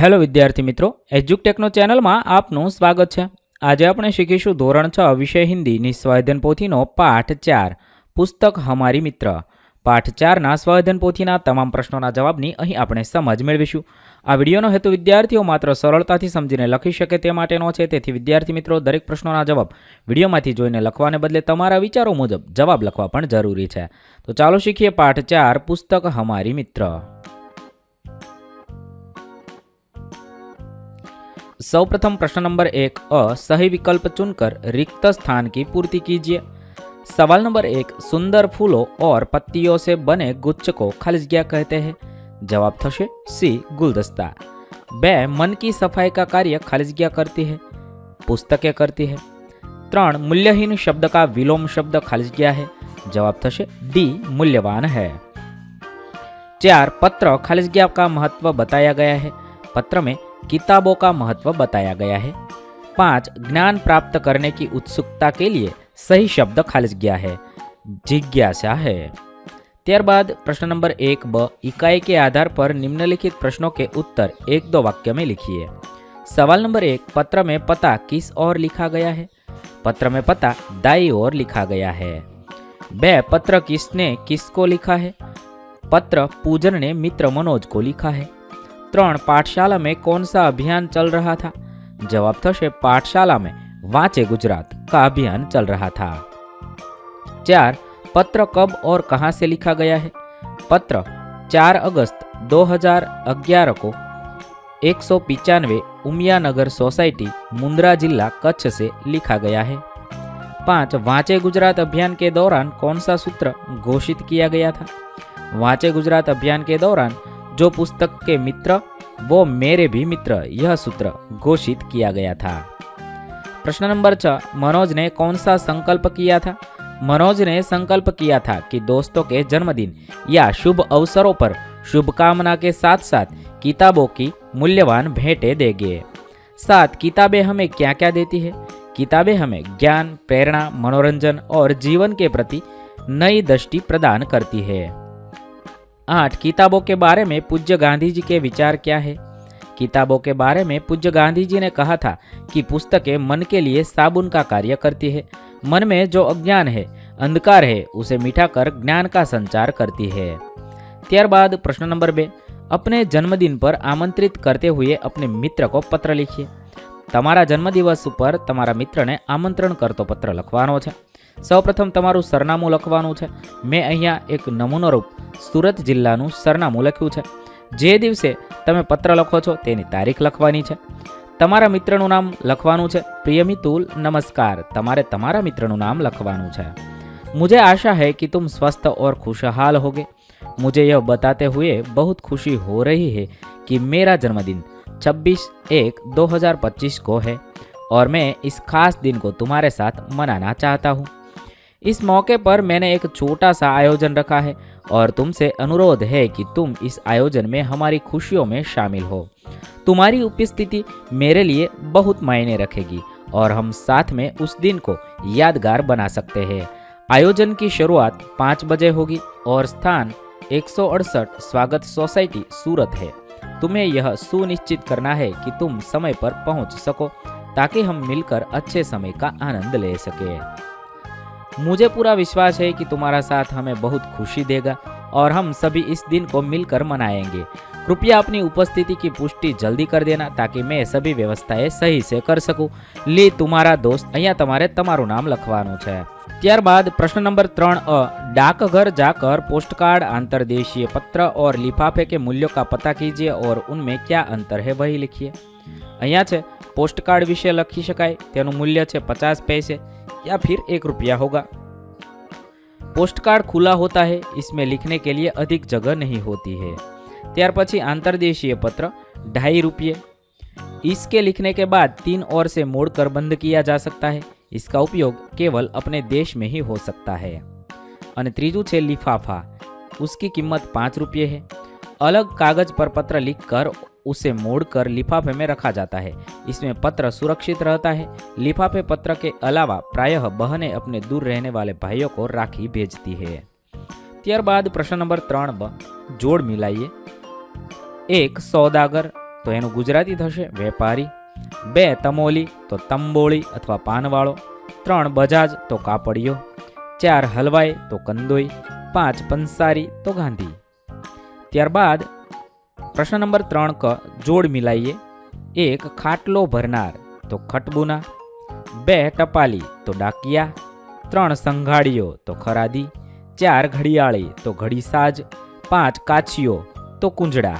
Hello વિદ્યાર્થી મિત્રો, એજ્યુકટેકનો ચેનલમાં આપનું સ્વાગત છે. આજે આપણે શીખીશું ધોરણ છ, વિષય હિન્દીની સ્વાધ્યન પોથીનો પાઠ ચાર. પુસ્તક હમારી મિત્ર. પાઠ ચારના સ્વાધ્યન પોથીના તમામ પ્રશ્નોના જવાબની અહીં આપણે સમજ મેળવીશું. આ વિડીયોનો હેતુ વિદ્યાર્થીઓ માત્ર સરળતાથી સમજીને લખી શકે તે માટેનો છે, તેથી વિદ્યાર્થી મિત્રો, દરેક પ્રશ્નોના જવાબ વિડીયોમાંથી જોઈને લખવાને બદલે તમારા વિચારો મુજબ જવાબ લખવા પણ જરૂરી છે. તો ચાલો શીખીએ પાઠ ચાર, પુસ્તક હમારી મિત્ર. सौप्रथम प्रश्न नंबर एक, अ, सही विकल्प चुनकर रिक्त स्थान की पूर्ति कीजिए। सवाल नंबर एक, सुंदर फूलों और पत्तियों से बने गुच्छ को खालिज गया कहते हैं। जवाब थशे, सी, गुलदस्ता। बे, मन की सफ़ाई का कार्य खालिज गया करती है, पुस्तकें करती है। त्रण, मूल्यहीन शब्द का विलोम शब्द खालिज गया है। जवाब थशे, डी, मूल्यवान है। चार, पत्र खालिज गया का महत्व बताया गया है। पत्र में किताबों का महत्व बताया गया है पाँच ज्ञान प्राप्त करने की उत्सुकता के लिए सही शब्द खालिज गया है जिज्ञासा है ત્યારબાદ प्रश्न नंबर एक ब इकाई के आधार पर निम्नलिखित प्रश्नों के उत्तर एक दो वाक्य में लिखिए सवाल नंबर एक पत्र में पता किस ओर लिखा गया है पत्र में पता दाई ओर लिखा गया है बे पत्र किसने किसको लिखा है पत्र पूजन ने मित्र मनोज को लिखा है ત્રણ પાઠશાલા में कौन सा अभियान चल रहा था जवाब थशे पाठशाला में वांचे गुजरात का अभियान चल रहा था चार पत्र कब और कहां से लिखा गया है पत्र 4 अगस्त 2011 को एक सौ पिचानवे उमियानगर सोसाइटी मुंद्रा जिला कच्छ से लिखा गया है पाँच वांचे गुजरात अभियान के दौरान कौन सा सूत्र घोषित किया गया था वांचे गुजरात अभियान के दौरान जो पुस्तक के मित्र, वो मेरे भी मित्र, यह सूत्र घोषित किया गया था। प्रश्न नंबर छ, मनोज ने कौन सा संकल्प किया था? मनोज ने संकल्प किया था कि दोस्तों के जन्मदिन या शुभ अवसरों पर शुभकामना के साथ साथ किताबों की मूल्यवान भेंटें देंगे। साथ, किताबें हमें क्या क्या देती है? किताबें हमें ज्ञान, प्रेरणा, मनोरंजन और जीवन के प्रति नई दृष्टि प्रदान करती है। आठ किताबों के बारे में पूज्य गांधी जी के विचार क्या है किताबों के बारे में पूज्य गांधी जी ने कहा था कि पुस्तकें मन के लिए साबुन का कार्य करती है मन में जो अज्ञान है अंधकार है उसे मिटाकर ज्ञान का संचार करती है ત્યારબાદ પ્રશ્ન નંબર બે अपने જન્મદિન પર આમંત્રિત કરતે હુએ अपने મિત્ર કો પત્ર લખીએ તમારા જન્મદિવસ ઉપર તમારા મિત્રને આમંત્રણ કરતો પત્ર લખવાનો છે સૌપ્રથમ તમારું સરનામું લખવાનું છે મેં અહીંયા એક નમૂનો રૂપ સુરત જિલ્લાનું સરનામું લખ્યું છે જે દિવસે તમે પત્ર લખો છો તેની તારીખ લખવાની છે તમારા મિત્રનું નામ લખવાનું છે પ્રિય મિતુલ નમસ્કાર તમારે તમારા મિત્રનું નામ લખવાનું છે मुझे आशा है कि तुम स्वस्थ और खुशहाल होगे मुझे यह बताते हुए बहुत खुशी हो रही है कि मेरा जन्मदिन 26 एक 2025 को है और मैं इस खास दिन को तुम्हारे साथ मनाना चाहता हूँ इस मौके पर मैंने एक छोटा सा आयोजन रखा है और तुमसे अनुरोध है कि तुम इस आयोजन में हमारी खुशियों में शामिल हो। तुम्हारी उपस्थिति मेरे लिए बहुत मायने रखेगी और हम साथ में उस दिन को यादगार बना सकते हैं। आयोजन की शुरुआत पाँच बजे होगी और स्थान एक सौ अड़सठ स्वागत सोसाइटी सूरत है। तुम्हें यह सुनिश्चित करना है कि तुम समय पर पहुँच सको ताकि हम मिलकर अच्छे समय का आनंद ले सके। मुझे पूरा विश्वास है कि तुम्हारा साथ हमें बहुत खुशी देगा और हम सभी इस दिन को मिलकर मनाएंगे कृपया अपनी उपस्थिति की पुष्टि जल्दी कर देना ताकि मैं सभी व्यवस्थाएं सही से कर सकूं ली तुम्हारा दोस्त અહીંયા તમારે તમારું નામ લખવાનું છે ત્યારબાદ પ્રશ્ન નંબર ત્રણ અ डाकघर जाकर पोस्टकार्ड अंतर्देशीय पत्र और लिफाफे के मूल्यों का पता कीजिए और उनमें क्या अंतर है वही लिखिए અહીંયા છે પોસ્ટકાર્ડ વિશે લખી શકાય તેનું મૂલ્ય છે પચાસ પૈસે या फिर एक रुपया होगा पोस्टकार्ड खुला होता है इसमें लिखने के लिए अधिक जगह नहीं होती है ત્યાર પછી अंतर्देशीय पत्र ढाई रुपये इसके लिखने के बाद तीन ओर से मोड़कर बंद किया जा सकता है इसका उपयोग केवल अपने देश में ही हो सकता है અને ત્રીજું છે लिफाफा उसकी कीमत पाँच रुपये है अलग कागज पर पत्र लिखकर उसे मोड़कर लिफाफे में रखा जाता है इसमें पत्र सुरक्षित रहता है लिफाफे पत्र के अलावा प्रायः बहनें अपने दूर रहने वाले भाइयों को राखी भेजती है ત્યારબાદ પ્રશ્ન નંબર ત્રણ બ જોડ મિલાઈએ એક સોદાગર તો એનું ગુજરાતી થશે વેપારી બે તમોલી તો તંબોળી અથવા પાનવાળો ત્રણ બજાજ તો કાપડિયો ચાર હલવાઈ તો કંદોઈ પાંચ પંસારી તો ગાંધી ત્યારબાદ પ્રશ્ન નંબર ત્રણ ક, જોડ મિલાઈએ. એક, ખાટલો ભરનાર, તો ખટબુના. બે, ટપાલી, તો ડાકિયા. ત્રણ સંઘાડીઓ તો ખરાદી. ચાર, ઘડિયાળી, તો ઘડીસાજ. પાંચ કાછીઓ તો કુંજડા.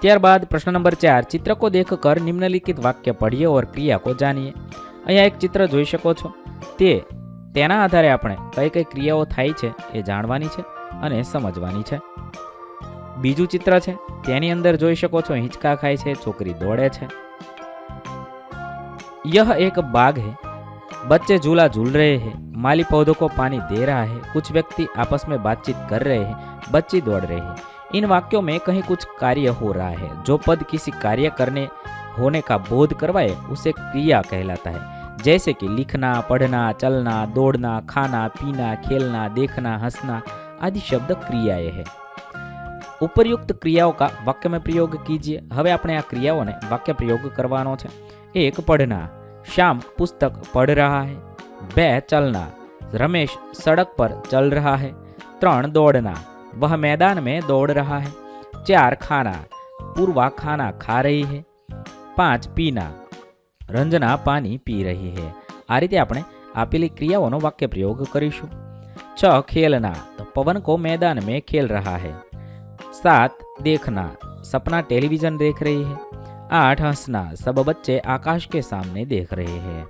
ત્યારબાદ પ્રશ્ન નંબર ચાર, ચિત્રકો દેખ કર નિમ્નલિખિત વાક્ય પઢીએ ઓર ક્રિયા કો જાણીએ. અહીંયા એક ચિત્ર જોઈ શકો છો. તે, તેના આધારે આપણે કઈ કઈ ક્રિયાઓ થાય છે એ જાણવાની છે અને સમજવાની છે. બીજું ચિત્ર છે તેની અંદર જોઈ શકો છો હિંચકા ખાય છે છોકરી દોડે છે यह एक बाग है बच्चे झूला झूल रहे हैं माली पौधों को पानी दे रहा है कुछ व्यक्ति आपस में बातचीत कर रहे हैं बच्चे दौड़ रहे हैं इन वाक्यों में कहीं कुछ कार्य हो रहा है जो पद किसी कार्य करने होने का बोध करवाए उसे क्रिया कहलाता है जैसे कि लिखना पढ़ना चलना दौड़ना खाना पीना खेलना देखना हंसना आदि शब्द क्रियाएं है ઉપરયુક્ત ક્રિયાઓ કા વાક્યમાં પ્રયોગ કીજીએ. હવે આપણે આ ક્રિયાઓને વાક્ય પ્રયોગ કરવાનો છે. એક પઢના શ્યામ પુસ્તક પઢ રહ્યા હૈ. બે, ચલના. રમેશ સડક પર ચલ રહ્યા હૈ. ત્રણ, દોડના. વહ મેદાન મેં દોડ રહ્યા હૈ. ચાર, ખાના. પૂર્વા ખાના ખા રહી હે. પાંચ, પીના. રંજના પાણી પી રહી હે. આ રીતે આપણે આપેલી ક્રિયાઓનો વાક્ય પ્રયોગ કરીશું. છ, ખેલના. તો પવન કો મેદાન મેં ખેલ રહ્યા હૈ. सात देखना सपना टेलीविजन देख रही है आठ हंसना सब बच्चे आकाश के सामने देख रहे हैं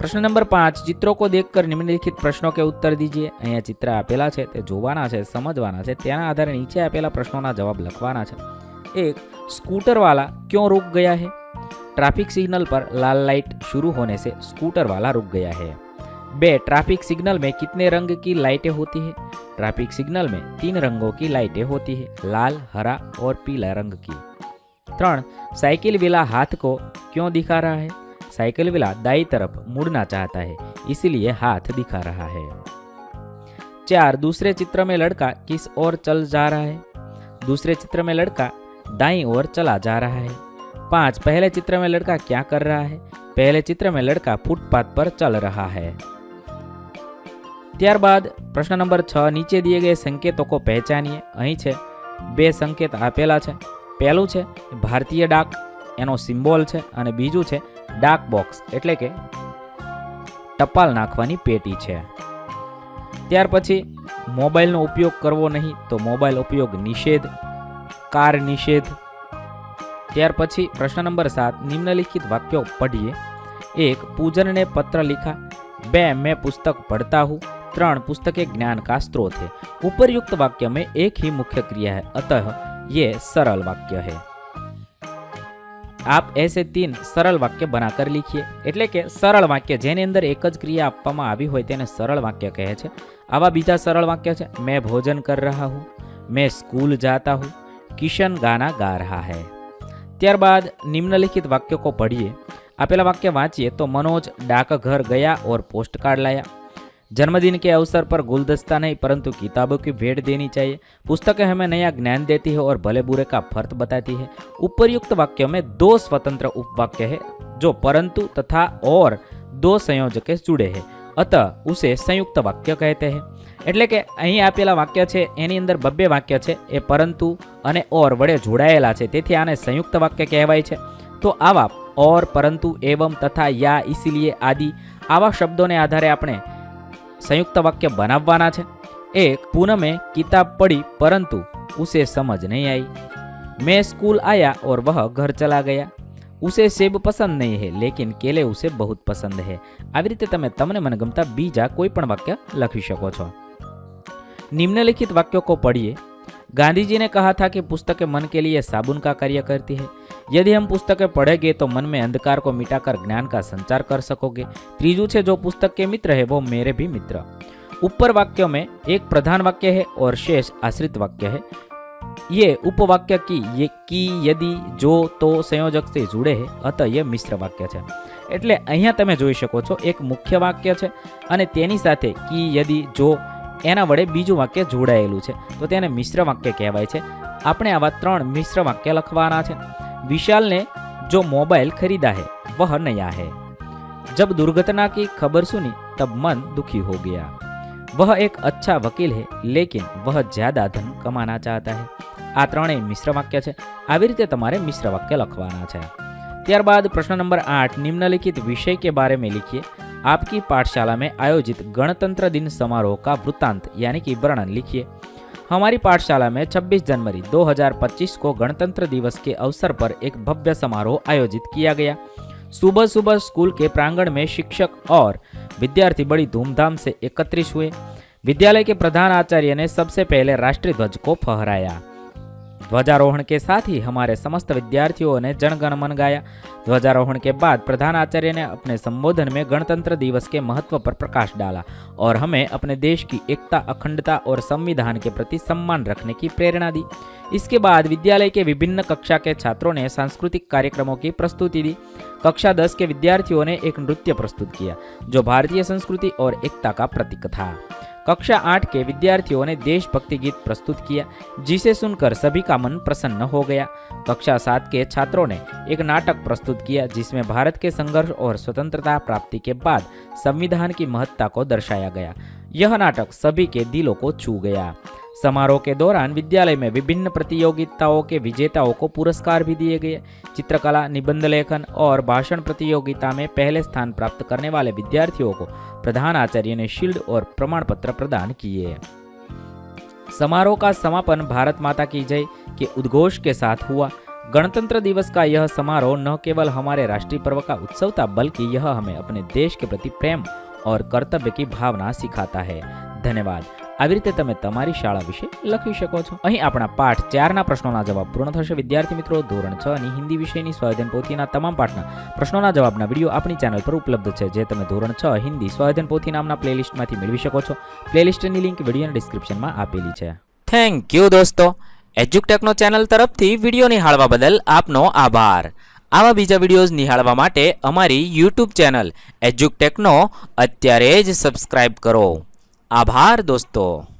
પ્રશ્ન નંબર પાંચ ચિત્રો કો દેખકર નિમ્નલિખિત પ્રશ્નો કે ઉત્તર દીજીએ અહીંયા ચિત્ર આપેલા છે તે જોવાના છે સમજવાના છે તેના આધારે નીચે આપેલા પ્રશ્નોના જવાબ લખવાના છે એક स्कूटर वाला क्यों रुक गया है ट्रैफिक सिग्नल पर लाल लाइट शुरू होने से स्कूटर वाला रुक गया है बे ट्रैफिक सिग्नल में कितने रंग की लाइटें होती है ट्रैफ़िक सिग्नल में तीन रंगों की लाइटें होती है, लाल, हरा और पीला रंग की। त्रण साइकिल विला हाथ को क्यों दिखा रहा है? साइकिल विला दाई तरफ़ मुड़ना चाहता है, इसलिए हाथ दिखा रहा है। चार, दूसरे चित्र में लड़का किस ओर चल जा रहा है? दूसरे चित्र में लड़का दाई ओर चला जा रहा है। पाँच, पहले चित्र में लड़का क्या कर रहा है? पहले चित्र में लड़का फुटपाथ पर चल रहा है। ત્યારબાદ પ્રશ્ન નંબર છ, નીચે દીએ ગયે સંકેતો કો પહેચાનીએ. અહીં છે, બે સંકેત આપેલા છે. પહેલું છે, ભારતીય ડાક, એનો સિમ્બોલ છે, અને બીજું છે, ડાક બોક્સ, એટલે કે ટપાલ નાખવાની પેટી છે. ત્યાર પછી, મોબાઈલનો ઉપયોગ કરવો નહીં તો મોબાઈલ ઉપયોગ નિષેધ, કાર નિષેધ. ત્યાર પછી, પ્રશ્ન નંબર સાત, નિમ્નલિખિત વાક્યો પઢીએ. એક, પૂજનને પત્ર લિખા. બે, મેં પુસ્તક પઢતા હું. हूँ त्रण पुस्तक एक ज्ञान का स्रोत है उपरयुक्त वाक्य में एक ही मुख्य क्रिया है अतः ये सरल वाक्य है આપ એસે તીન સરળ વાક્ય બનાકર લીખીએ એટલે કે સરળ વાક્ય જેની અંદર એક જ ક્રિયા આપવામાં આવી હોય તેને સરળ વાક્ય કહે છે આવા બીજા સરળ વાક્ય છે મેં ભોજન કર રહા હું મેં સ્કૂલ જાતા હું કિશન ગાના गा रहा है ત્યારબાદ નિમ્નલિખિત વાક્યો को पढ़िए આપેલા વાક્ય વાંચીએ તો मनोज डाकघर गया और पोस्ट कार्ड लाया जन्मदिन के अवसर पर गुलदस्ता नहीं परंतु किताबों की भेंट देनी चाहिए पुस्तकें हमें नया ज्ञान देती है और भले बुरे का फर्क बताती है उपरयुक्त वाक्यों में दो स्वतंत्र उपवाक्य है जो परंतु तथा और दो संयोजक से जुड़े हैं अतः उसे संयुक्त वाक्य कहते हैं એટલે કે અહીં આપેલા વાક્ય છે એની અંદર બબ્બે વાક્ય છે એ પરંતુ અને ઓર વડે જોડાયેલા છે તેથી આને સંયુક્ત વાક્ય કહેવાય છે તો આવા ઓર પરંતુ એવમ તથા યા ઇસીલીએ આદિ આવા શબ્દોને આધારે આપણે संयुक्त वाक्य बनावाना છે एक पूनम में किताब पढ़ी परंतु उसे समझ नहीं आई मैं स्कूल आया और वह घर चला गया उसे सेब पसंद नहीं है लेकिन केले उसे बहुत पसंद है આવી રીતે તમે તમને મનગમતા બીજા કોઈ પણ વાક્ય લખી શકો છો निम्नलिखित वाक्यों को पढ़िए गांधी जी ने कहा था कि पुस्तकें मन के लिए साबुन का कार्य करती है यदि हम पुस्तकें पढ़ेंगे तो मन में अंधकार को मिटाकर ज्ञान का संचार कर सकोगे त्रीजू छे जो पुस्तक के मित्र है वो मेरे भी मित्र ऊपर वाक्यों में एक प्रधान वाक्य है और शेष आश्रित वाक्य है ये उपवाक्य की ये की यदि जो तो સંયોજક થી જોડે છે અત એ મિશ્ર વાક્ય છે એટલે અહીંયા તમે જોઈ શકો છો એક મુખ્ય વાક્ય છે અને તેની સાથે કી યદી જો એના વડે બીજું વાક્ય જોડાયેલું છે તો તેને મિશ્ર વાક્ય કહેવાય છે આપણે આવા ત્રણ મિશ્ર વાક્ય લખવાના છે विशाल ने जो मोबाइल खरीदा है वह नया है जब दुर्घटना की खबर सुनी तब मन दुखी हो गया वह एक अच्छा वकील है लेकिन वह ज्यादा धन कमाना चाहता है આ ત્રણેય મિશ્ર વાક્ય છે આવી રીતે તમારે મિશ્ર વાક્ય લખવાના છે ત્યારબાદ प्रश्न नंबर आठ निम्नलिखित विषय के बारे में लिखिए आपकी पाठशाला में आयोजित गणतंत्र दिन समारोह का वृत्तांत यानी कि वर्णन लिखिए हमारी पाठशाला में 26 जनवरी 2025 को गणतंत्र दिवस के अवसर पर एक भव्य समारोह आयोजित किया गया। सुबह सुबह स्कूल के प्रांगण में शिक्षक और विद्यार्थी बड़ी धूमधाम से एकत्रित हुए। विद्यालय के प्रधान आचार्य ने सबसे पहले राष्ट्रीय ध्वज को फहराया। ध्वजारोहण के साथ ही हमारे समस्त विद्यार्थियों ने जनगण मन गाया। ध्वजारोहण के बाद प्रधान आचार्य ने अपने संबोधन में गणतंत्र दिवस के महत्व पर प्रकाश डाला और हमें अपने देश की एकता, अखंडता और संविधान के प्रति सम्मान रखने की प्रेरणा दी। इसके बाद विद्यालय के विभिन्न कक्षा के छात्रों ने सांस्कृतिक कार्यक्रमों की प्रस्तुति दी। कक्षा दस के विद्यार्थियों ने एक नृत्य प्रस्तुत किया, जो भारतीय संस्कृति और एकता का प्रतीक था। कक्षा आठ के विद्यार्थियों ने देशभक्ति गीत प्रस्तुत किया, जिसे सुनकर सभी का मन प्रसन्न हो गया। कक्षा सात के छात्रों ने एक नाटक प्रस्तुत किया, जिसमें भारत के संघर्ष और स्वतंत्रता प्राप्ति के बाद संविधान की महत्ता को दर्शाया गया। यह नाटक सभी के दिलों को छू गया। समारोह के दौरान विद्यालय में विभिन्न प्रतियोगिताओं के विजेताओं को पुरस्कार भी दिए गए। चित्रकला, निबंध लेखन और भाषण प्रतियोगिता में पहले स्थान प्राप्त करने वाले विद्यार्थियों को प्रधान आचार्य ने शील्ड और प्रमाण पत्र प्रदान किए। समारोह का समापन भारत माता की जय के उद्घोष के साथ हुआ। गणतंत्र दिवस का यह समारोह न केवल हमारे राष्ट्रीय पर्व का उत्सव था, बल्कि यह हमें अपने देश के प्रति प्रेम और कर्तव्य की भावना सिखाता है। धन्यवाद। આવી રીતે તમે તમારી શાળા વિશે લખી શકો છો. અહીં આપણા પાઠ ચારના પ્રશ્નોના જવાબ પૂર્ણ થશે. વિદ્યાર્થી મિત્રો, ધોરણ છ અને હિન્દી વિષયની સ્વાધ્યન પોથીના તમામ પાઠના પ્રશ્નોના જવાબના વીડિયો આપણી ચેનલ પર ઉપલબ્ધ છે, જે તમે ધોરણ છ હિન્દી સ્વાધ્યન પોથી નામના પ્લેલિસ્ટમાંથી મેળવી શકો છો. પ્લેલિસ્ટની લિંક વિડીયોના ડિસ્ક્રિપ્શનમાં આપેલી છે. થેન્ક યુ દોસ્તો. એજ્યુકટેકનો ચેનલ તરફથી વીડિયો નિહાળવા બદલ આપનો આભાર. આવા બીજા વિડીયોઝ નિહાળવા માટે અમારી યુટ્યુબ ચેનલ એજ્યુકટેકનો અત્યારે જ સબસ્ક્રાઇબ કરો. आभार दोस्तों।